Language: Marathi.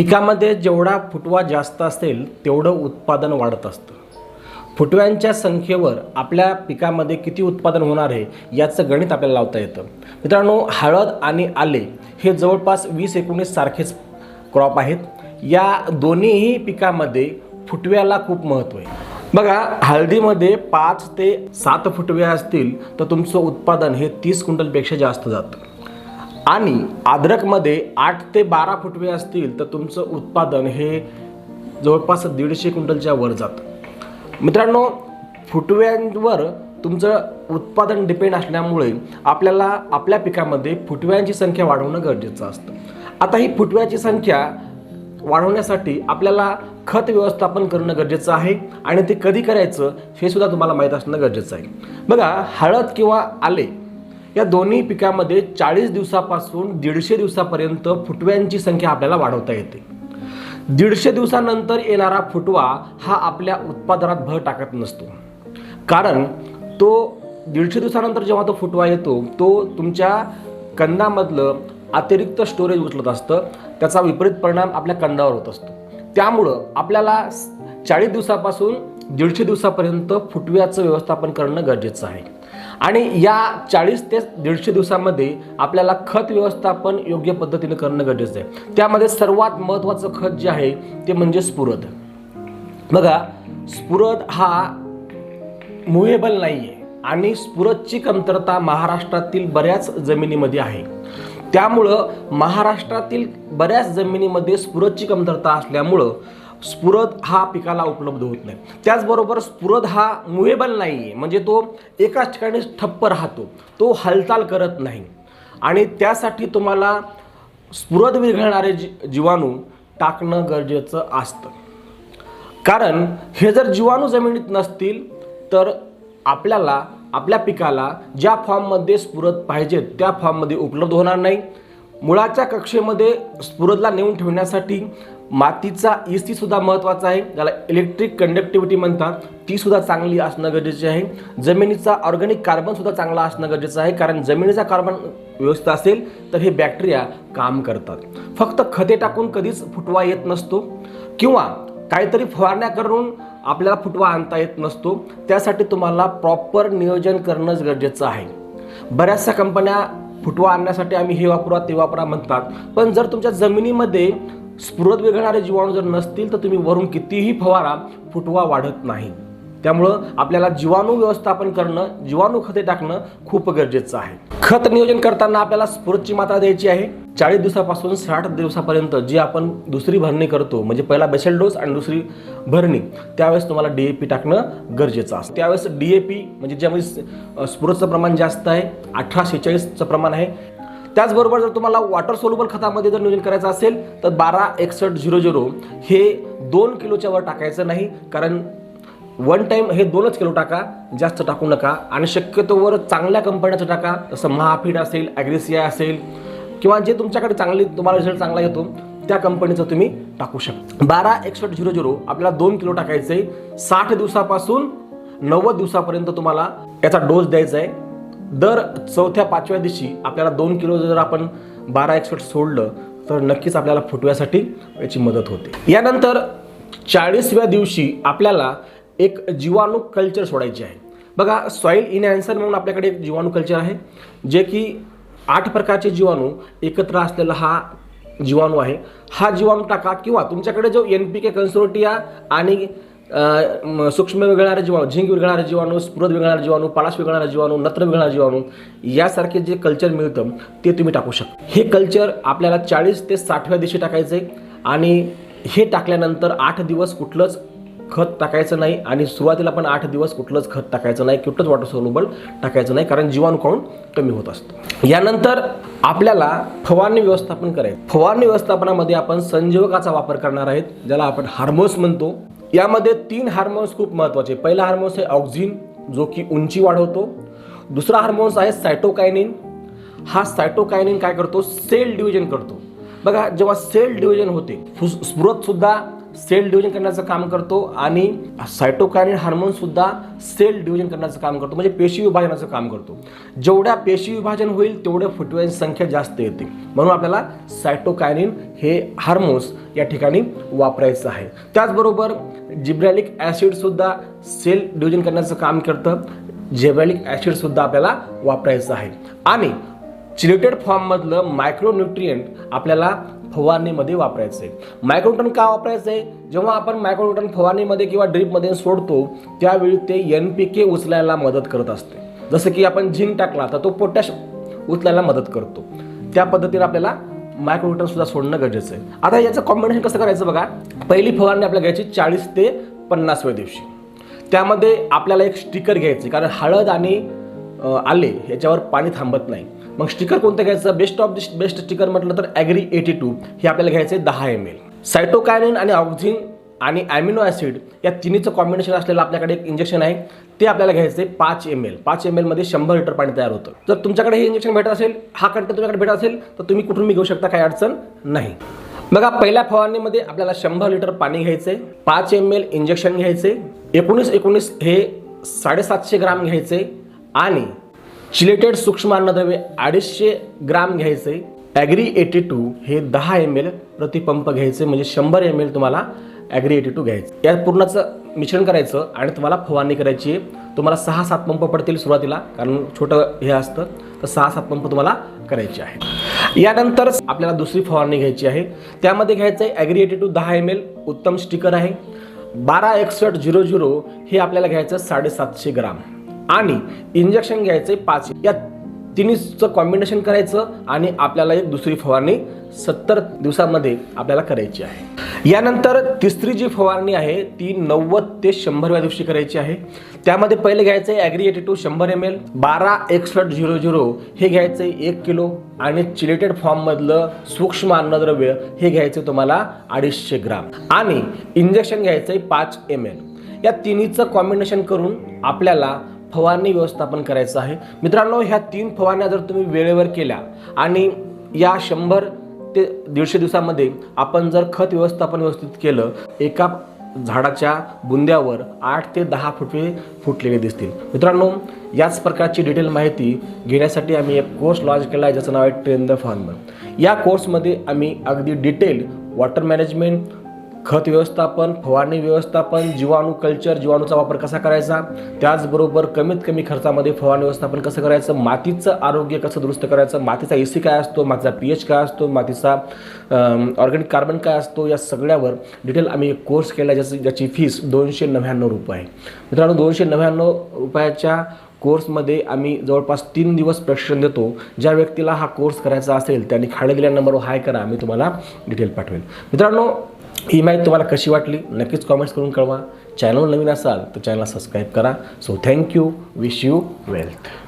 पिकामध्ये जेवढा फुटवा जास्त असेल तेवढं उत्पादन वाढत असतं. फुटव्यांच्या संख्येवर आपल्या पिकामध्ये किती उत्पादन होणार आहे याचं गणित आपल्याला लावता येतं. मित्रांनो हळद आणि आले हे जवळपास वीस एकोणीस सारखेच क्रॉप आहेत. या दोन्हीही पिकामध्ये फुटव्याला खूप महत्त्व आहे. बघा हळदीमध्ये पाच ते सात फुटवे असतील तर तुमचं उत्पादन हे तीस क्विंटलपेक्षा जास्त जातं. आणि अद्रकमध्ये आठ ते बारा फुटवे असतील तर तुमचं उत्पादन हे जवळपास दीडशे क्विंटलच्या वर जातं. मित्रांनो फुटव्यांवर तुमचं उत्पादन डिपेंड असल्यामुळे आपल्याला आपल्या पिकामध्ये फुटव्यांची संख्या वाढवणं गरजेचं असतं. आता ही फुटव्याची संख्या वाढवण्यासाठी आपल्याला खत व्यवस्थापन करणं गरजेचं आहे आणि ते कधी करायचं हे सुद्धा तुम्हाला माहीत असणं गरजेचं आहे. बघा हळद किंवा आले या दोन्ही पिकामध्ये चाळीस दिवसापासून दीडशे दिवसापर्यंत फुटव्यांची संख्या आपल्याला वाढवता येते. दीडशे दिवसानंतर येणारा फुटवा हा आपल्या उत्पादनात भर टाकत नसतो. कारण तो दीडशे दिवसानंतर जेव्हा तो फुटवा येतो तो तुमच्या कंदामधलं अतिरिक्त स्टोरेज उचलत असतं. त्याचा विपरीत परिणाम आपल्या कंदावर होत असतो. त्यामुळं आपल्याला चाळीस दिवसापासून दीडशे दिवसापर्यंत फुटव्याचं व्यवस्थापन करणं गरजेचं आहे. आणि या चाळीस ते दीडशे दिवसामध्ये आपल्याला खत व्यवस्थापन योग्य पद्धतीने करणं गरजेचं आहे. त्यामध्ये सर्वात महत्त्वाचं खत जे आहे ते म्हणजे स्फुरद. बघा स्फुरद हा मुव्हेबल नाही आहे आणि स्फुरदची कमतरता महाराष्ट्रातील बऱ्याच जमिनीमध्ये आहे. त्यामुळं महाराष्ट्रातील बऱ्याच जमिनीमध्ये स्फुरदची कमतरता असल्यामुळं स्फुरद हा पिकाला उपलब्ध होत नाही. त्याचबरोबर स्फुरद हा मुव्हेबल नाही आहे म्हणजे तो एकाच ठिकाणी ठप्प राहतो. तो हालचाल करत नाही. आणि त्यासाठी तुम्हाला स्फुरद विरघळणारे जी जीवाणू टाकणं गरजेचं असतं. कारण हे जर जीवाणू जमिनीत नसतील तर आपल्याला आपल्या पिकाला ज्या फॉर्ममध्ये स्फुरद पाहिजेत त्या फॉर्ममध्ये उपलब्ध होणार नाही. मुळाच्या कक्षेमध्ये स्फुरदला नेऊन ठेवण्यासाठी मातीचा इस्ती सुद्धा महत्त्वाचा आहे. ज्याला इलेक्ट्रिक कंडक्टिव्हिटी म्हणतात ती सुद्धा चांगली असणं गरजेचे आहे. जमिनीचा ऑर्गॅनिक कार्बन सुद्धा चांगला असणं गरजेचं आहे. कारण जमिनीचा कार्बन व्यवस्थित असेल तर हे बॅक्टेरिया काम करतात. फक्त खते टाकून कधीच फुटवा येत नसतो. किंवा काहीतरी फवारण्या करून आपल्याला फुटवा आणता येत नसतो. त्यासाठी तुम्हाला प्रॉपर नियोजन करणंच गरजेचं आहे. बऱ्याचशा कंपन्या फुटवा आणण्यासाठी आम्ही हे वापरा ते वापरा म्हणतात. पण जर तुमच्या जमिनीमध्ये स्फुरद बिघडणारे जीवाणू जर नसतील तर तुम्ही वरून कितीही फवारा फुटवा वाढत नाही. त्यामुळं आपल्याला जीवाणू व्यवस्थापन करणं जीवाणू खते टाकणं खूप गरजेचं आहे. खत नियोजन करताना आपल्याला स्फुरदची मात्रा द्यायची आहे. चाळीस दिवसापासून साठ दिवसापर्यंत जी आपण दुसरी भरणी करतो म्हणजे पहिला बेसल डोस आणि दुसरी भरणी त्यावेळेस तुम्हाला डी ए पी टाकणं गरजेचं असतं. त्यावेळेस डी ए पी म्हणजे ज्यामध्ये स्फुरदचं प्रमाण जास्त आहे अठरा सेहेचाळीसचं प्रमाण आहे त्याचबरोबर जर तुम्हाला वॉटर सोल्युबल खतामध्ये जर नियोजन करायचं असेल तर बारा एकसष्ट झिरो झिरो हे दोन किलोच्या वर टाकायचं नाही. कारण वन टाइम हे दोनच किलो टाका जास्त टाकू नका. आणि शक्यतोवर चांगल्या कंपन्याचं टाका जसं महाफीड असेल ॲग्रेसिया असेल किंवा जे तुमच्याकडे चांगली तुम्हाला रिझल्ट चांगला येतो त्या कंपनीचं तुम्ही टाकू शकता. बारा एकसष्ट झिरो झिरो आपल्याला दोन किलो टाकायचं आहे साठ दिवसापासून नव्वद दिवसापर्यंत तुम्हाला याचा डोस द्यायचा आहे दर चौथ्या पाचव्या दिवशी आपल्याला दोन किलो जर आपण बारा एक्सपर्ट सोडलं तर नक्कीच आपल्याला फुटव्यासाठी याची मदत होते. यानंतर चाळीसव्या दिवशी आपल्याला एक जीवाणू कल्चर सोडायचे आहे. बघा सॉईल इनॅन्सर म्हणून आपल्याकडे एक जीवाणू कल्चर आहे जे की आठ प्रकारचे जीवाणू एकत्र असलेला हा जीवाणू आहे. हा जीवाणू टाका किंवा तुमच्याकडे जो एन पी के कन्सोर्टिया आणि सूक्ष्म विघळणारे जीवाणू झिंक विघळणारे जीवाणू स्फुरद विघळणारे जीवाणू पालाश विघळणारे जीवाणू नत्र विघळणारे जीवाणू यासारखे जे कल्चर मिळतं ते तुम्ही टाकू शकता. हे कल्चर आपल्याला चाळीस ते साठव्या दिवशी टाकायचं आहे आणि हे टाकल्यानंतर आठ दिवस कुठलंच खत टाकायचं नाही आणि सुरुवातीला पण आठ दिवस कुठलंच खत टाकायचं नाही कुठलंच वॉटर सोल्युबल टाकायचं नाही कारण जीवाणू काढून कमी होत असतं. यानंतर आपल्याला फवारणी व्यवस्थापन करायचं. फवारणी व्यवस्थापनामध्ये आपण संजीवकाचा वापर करणार आहेत ज्याला आपण हार्मोन्स म्हणतो. यामध्ये तीन हार्मोन्स खूप महत्त्वाचे पहिला हार्मोन्स आहे ऑक्झिन जो की उंची वाढवतो. दुसरा हार्मोन्स आहे सायटोकायनिन हा सायटोकायनिन काय करतो? सेल डिव्हिजन करतो. बघा जेव्हा सेल डिव्हिजन होते फुस- सुद्धा सेल डिव्हिजन करण्याचं काम करतो आणि सायटोकायनिन हार्मोन सुद्धा सेल डिव्हिजन करण्याचं काम करतो. म्हणजे पेशी विभाजनाचं काम करतो. जेवढ्या पेशी विभाजन होईल तेवढ्या फुटव्यांची संख्या जास्त येते. म्हणून आपल्याला सायटोकायनिन हे हार्मोन्स या ठिकाणी वापरायचं आहे. त्याचबरोबर जिब्रॅलिक ॲसिडसुद्धा सेल डिव्हिजन करण्याचं काम करतं. जेब्रॅलिक ॲसिडसुद्धा आपल्याला वापरायचं आहे. आणि चिलेटेड फॉर्ममधलं मायक्रोन्युट्रियंट आपल्याला फवारणीमध्ये वापरायचं. आहे मायक्रोटन का वापरायचं? आहे जेव्हा आपण मायक्रोटन फवारणीमध्ये किंवा ड्रीपमध्ये सोडतो त्यावेळी ते एन पी के उचलायला मदत करत असते. जसं की आपण झिंक टाकला तर तो पोटॅश उचलायला मदत करतो. त्या पद्धतीने आपल्याला मायक्रोटन सुद्धा सोडणं गरजेचं आहे. आता याचं कॉम्बिनेशन कसं करायचं बघा? पहिली फवारणी आपल्याला घ्यायची चाळीस ते पन्नासव्या दिवशी. त्यामध्ये आपल्याला एक स्टिकर घ्यायचे कारण हळद आणि आले याच्यावर पाणी थांबत नाही. मग स्टिकर कोणतं घ्यायचं? Best of the best sticker म्हटलं तर ॲग्री एटी टू हे आपल्याला घ्यायचं आहे दहा एम एल सायटोकायनिन आणि ऑक्झिन आणि ॲमिनो ॲसिड या तिन्हीचं कॉम्बिनेशन असलेलं आपल्याकडे एक इंजेक्शन आहे. ते आपल्याला घ्यायचं आहे पाच एम एल पाच एम एलमध्ये शंभर लिटर पाणी तयार होतं. जर तुमच्याकडे हे इंजेक्शन भेटत असेल हा कंटेंट तुमच्याकडे भेटत असेल तर तुम्ही कुठून मी घेऊ शकता काही अडचण नाही. बघा पहिल्या फवारणीमध्ये आपल्याला शंभर लिटर पाणी घ्यायचे पाच एम एल इंजेक्शन घ्यायचे एकोणीस एकोणीस हे साडेसातशे ग्राम घ्यायचे आणि चिलेटेड सूक्ष्म अन्नद्रव्य अडीचशे ग्राम घ्यायचे. ॲग्री एटी टू हे दहा एम एल प्रतिपंप घ्यायचे म्हणजे शंभर एम एल तुम्हाला ॲग्री एटी टू घ्यायचं. यात पूर्णाचं मिश्रण करायचं आणि तुम्हाला फवारणी करायची आहे. तुम्हाला सहा सात पंप पडतील सुरुवातीला कारण छोटं हे असतं. तर सहा सात पंप तुम्हाला करायचे आहे यानंतर आपल्याला दुसरी फवारणी घ्यायची आहे. त्यामध्ये घ्यायचं आहे ॲग्री एटी टू दहा एम एल उत्तम स्टिकर आहे. बारा एकसष्ट झिरो झिरो हे आपल्याला घ्यायचं साडेसातशे ग्राम. आणि इंजेक्शन घ्यायचं पाच या तिन्हीचं कॉम्बिनेशन करायचं आणि आपल्याला एक दुसरी फवारणी सत्तर दिवसामध्ये आपल्याला करायची आहे. यानंतर तिसरी जी फवारणी आहे ती नव्वद ते शंभरव्या दिवशी करायची आहे. त्यामध्ये पहिले घ्यायचं आहे ॲग्री एटी टू शंभर एम एल बारा एकसष्ट झिरो झिरो हे घ्यायचं आहे एक किलो. आणि चिलेटेड फॉर्ममधलं सूक्ष्म अन्नद्रव्य हे घ्यायचं तुम्हाला अडीचशे ग्राम. आणि इंजेक्शन घ्यायचं आहे पाच एम एल या तिन्हीचं कॉम्बिनेशन करून आपल्याला फवारणी व्यवस्थापन करायचं आहे. मित्रांनो ह्या तीन फवारण्या जर तुम्ही वेळेवर केल्या आणि या शंभर ते दीडशे दिवसामध्ये आपण जर खत व्यवस्थापन व्यवस्थित केलं एका झाडाच्या बुंद्यावर आठ ते दहा फुटवे फुटलेले दिसतील. मित्रांनो याच प्रकारची डिटेल माहिती घेण्यासाठी आम्ही एक कोर्स लॉन्च केला आहे ज्याचं नाव आहे ट्रेन द फार्मर. या कोर्समध्ये आम्ही अगदी डिटेल वॉटर मॅनेजमेंट खत व्यवस्थापन फवारणी व्यवस्थापन जीवाणू कल्चर जीवाणूचा वापर कसा करायचा? त्याचबरोबर कमीत कमी खर्चामध्ये फवारणी व्यवस्थापन कसं करायचं? मातीचं आरोग्य कसं दुरुस्त करायचं? मातीचा एसी काय असतो? मातीचा पी एच काय असतो? मातीचा ऑर्गॅनिक कार्बन काय असतो? या सगळ्यावर डिटेल आम्ही एक कोर्स केला ज्याची ज्याची फीस दोनशे नव्याण्णव रुपये आहे. मित्रांनो दोनशे नव्याण्णव रुपयाच्या कोर्समध्ये आम्ही जवळपास तीन दिवस प्रशिक्षण देतो. ज्या व्यक्तीला हा कोर्स करायचा असेल त्यांनी खाली दिल्या नंबरवर हाय करा मी तुम्हाला डिटेल पाठवेल. मित्रांनो ही माहिती तुम्हाला कशी वाटली नक्कीच कॉमेंट्स करून कळवा. चॅनल नवीन असाल तर चॅनलला सबस्क्राईब करा. So thank you wish you wealth